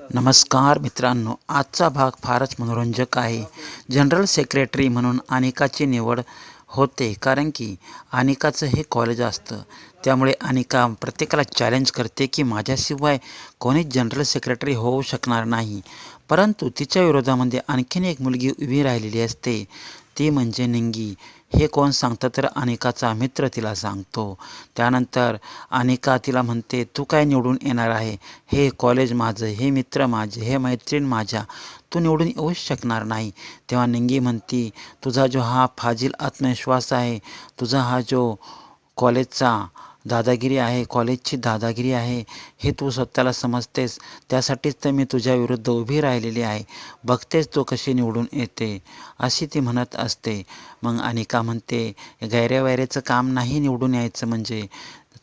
नमस्कार मित्रांनो आजचा भाग फारच मनोरंजक आहे. जनरल सेक्रेटरी म्हणून अनिकाची निवड होते कारण की अनिकाचं हे कॉलेज असतं. त्यामुळे अनिका प्रत्येकाला चॅलेंज करते की माझ्याशिवाय कोणीच जनरल सेक्रेटरी होऊ शकणार नाही. परंतु तिच्या विरोधामध्ये आणखीन एक मुलगी उभी राहिलेली असते. ती म्हणजे निंगी. हे कोण सांगतं तर अनिकाचा मित्र तिला सांगतो. त्यानंतर अनिका तिला म्हणते तू काय निवडून येणार आहे? हे कॉलेज माझं हे मित्र माझे हे मैत्रीण माझ्या. तू निवडून येऊच शकणार नाही. तेव्हा निंगी म्हणती तुझा जो हा फाजील आत्मविश्वास आहे तुझा हा जो कॉलेजचा दादागिरी आहे कॉलेजची दादागिरी आहे हे तू स्वतःला समजतेस. त्यासाठीच तर मी तुझ्या विरुद्ध उभी राहिलेली आहे. बघतेच तो कशी निवडून येते अशी ती म्हणत असते. मग अनिका म्हणते गैऱ्यावैऱ्याचं काम नाही निवडून यायचं म्हणजे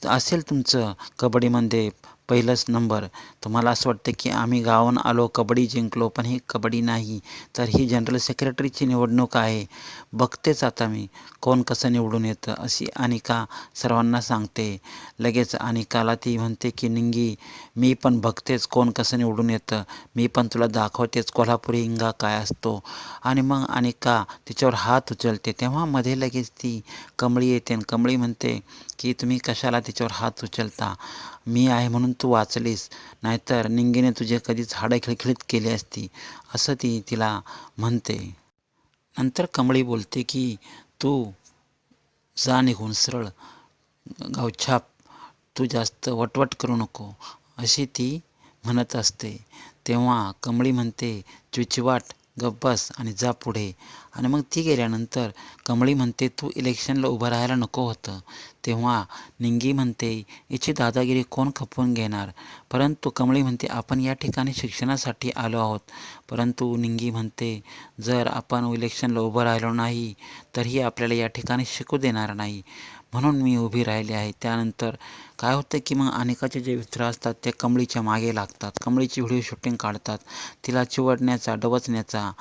असेल तुमचं कबड्डीमध्ये पहिलंच नंबर. तुम्हाला असं वाटतं की आम्ही गावाहून आलो कबड्डी जिंकलो पण ही कबड्डी नाही. तर ही जनरल सेक्रेटरीची निवडणूक आहे. बघतेच आता मी कोण कसं निवडून येतं अशी अनिका सर्वांना सांगते. लगेच अनिकाला ती म्हणते की निंगी मी पण बघतेच कोण कसं निवडून येतं. मी पण तुला दाखवतेच कोल्हापुरी हिंगा काय असतो. आणि मग अनिका तिच्यावर हात उचलते. तेव्हा मध्ये लगेच ती कमळी येते आणि कमळी म्हणते की तुम्ही कशाला तिच्यावर हात उचलता? मी आहे म्हणून तू वाचलीस. नाहीतर निंगीने तुझे कधीच हाडं खिळखिळीत केली असती असं ती तिला म्हणते. नंतर कमळी बोलते की तू जा निघून सरळ. गावछाप तू जास्त वटवट करू नको अशी ती म्हणत असते. तेव्हा कमळी म्हणते चिवचिवाट गप्प बस आणि जा पुढे. आणि मग ती गेल्यानंतर कमळी म्हणते तू इलेक्शनला उभं राहायला नको होतं. तेव्हा निंगी म्हणते याची दादागिरी कोण खपवून घेणार? परंतु कमळी म्हणते आपण या ठिकाणी शिक्षणासाठी आलो आहोत. परंतु निंगी म्हणते जर आपण इलेक्शनला उभं राहिलो नाही तरीही आपल्याला या ठिकाणी शिकू देणार नाही. म्हणून मी उभी राहिली आहे. त्यानंतर काय होतं की मग अनेकाचे जे मित्र असतात ते कमळीच्या मागे लागतात. कमळीची व्हिडिओ शूटिंग काढतात. तिला चिवडण्याचा डवचण्याचा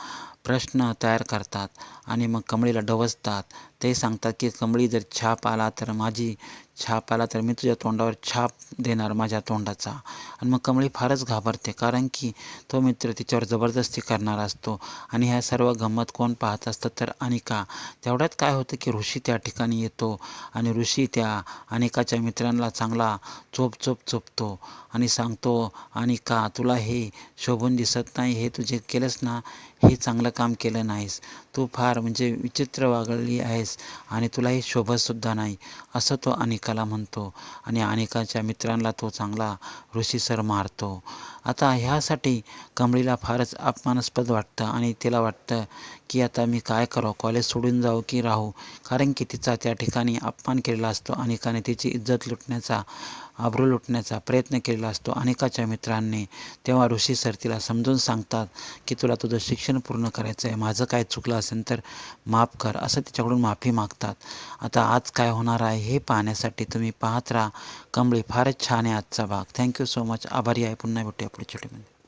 प्रश्न तयार करतात आणि मग कमळीला डवचतात ते सांगतात की कमळी जर छाप आला तर माझी छाप आला तर मी तुझ्या तोंडावर छाप देणार माझ्या तोंडाचा. आणि मग कमळी फारच घाबरते कारण की तो मित्र तिच्यावर जबरदस्ती करणार असतो. आणि ह्या सर्व गंमत कोण पाहत असतं तर अनिका. तेवढ्यात काय होतं की ऋषी त्या ठिकाणी येतो आणि ऋषी त्या अनिकाच्या मित्रांना चांगला चोप चोप चोपतो आणि सांगतो अनिका तुला हे शोभून दिसत नाही हे तुझे केलंस ना हे चांगलं काम केलं नाहीस. तू फार म्हणजे विचित्र वागळली आहेस आणि तुला हे शोभतसुद्धा नाही. असं तो अनिका अनेकाला म्हणतो आणि अनेकाच्या मित्रांना तो चांगला ऋषीसर मारतो. आता ह्यासाठी कमळीला फारच अपमानास्पद वाटतं आणि तिला वाटतं की आता मी काय करावं? कॉलेज सोडून जाऊ की राहू? कारण की तिचा त्या ठिकाणी अपमान केलेला असतो. अनेकाने तिची इज्जत लुटण्याचा आब्रू लुटण्याचा प्रयत्न केलेला असतो. अनेकाच्या मित्रांनी तेव्हा ऋषी सर तिला समजून सांगतात की तुला तुझं शिक्षण पूर्ण करायचं आहे. माझं काय चुकलं असेल तर माफ कर. असं तिच्याकडून माफी मागतात. आता आज काय होणार आहे हे पाहण्यासाठी तुम्ही पाहत राहा. कमळी फारच छान आहे आजचा भाग. थँक्यू सो मच आभारी आहे. पुन्हा भेटूया पुढच्या व्हिडिओमध्ये